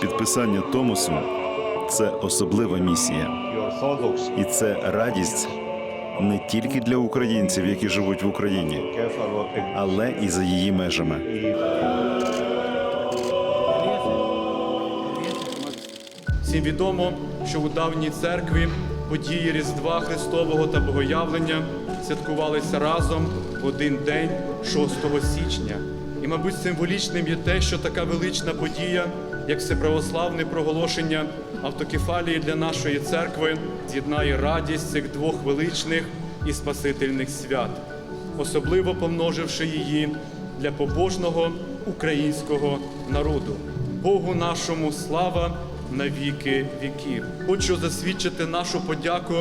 Підписання Томосу це особлива місія, і це радість не тільки для українців, які живуть в Україні, але і за її межами. Всім відомо, що у давній церкві події Різдва Христового та Богоявлення святкувалися разом в один день 6 січня. І, мабуть, символічним є те, що така велична подія, як всеправославне проголошення автокефалії для нашої церкви, з'єднає радість цих двох величних і спасительних свят, особливо помноживши її для побожного українського народу. Богу нашому слава на віки віків. Хочу засвідчити нашу подяку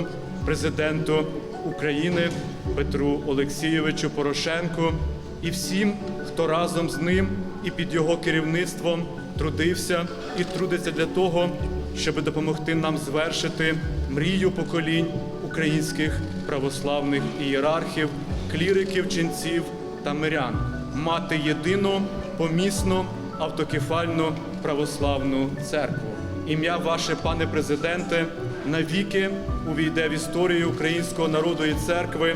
президенту України Петру Олексійовичу Порошенку і всім, хто разом з ним і під його керівництвом трудився і трудиться для того, щоб допомогти нам звершити мрію поколінь українських православних ієрархів, кліриків, ченців та мирян, мати єдину помісну автокефальну православну церкву. Ім'я ваше, пане президенте, навіки увійде в історію українського народу і церкви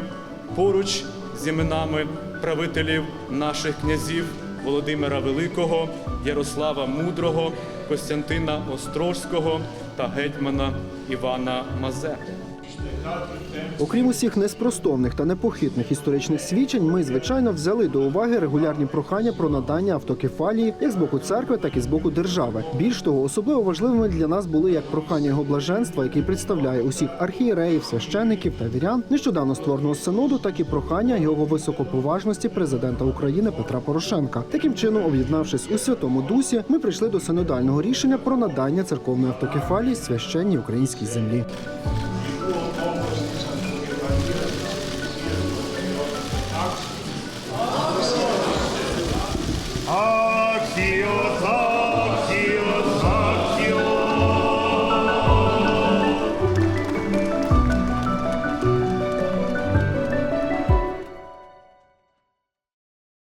поруч з іменами правителів наших князів Володимира Великого, Ярослава Мудрого, Костянтина Острозького та гетьмана Івана Мазепи. Окрім усіх неспростовних та непохитних історичних свідчень, ми звичайно взяли до уваги регулярні прохання про надання автокефалії як з боку церкви, так і з боку держави. Більш того, особливо важливими для нас були як прохання його блаженства, який представляє усіх архієреїв, священиків та вірян, нещодавно створеного синоду, так і прохання його високоповажності президента України Петра Порошенка. Таким чином, об'єднавшись у святому дусі, ми прийшли до синодального рішення про надання церковної автокефалії священній українській землі. Oh.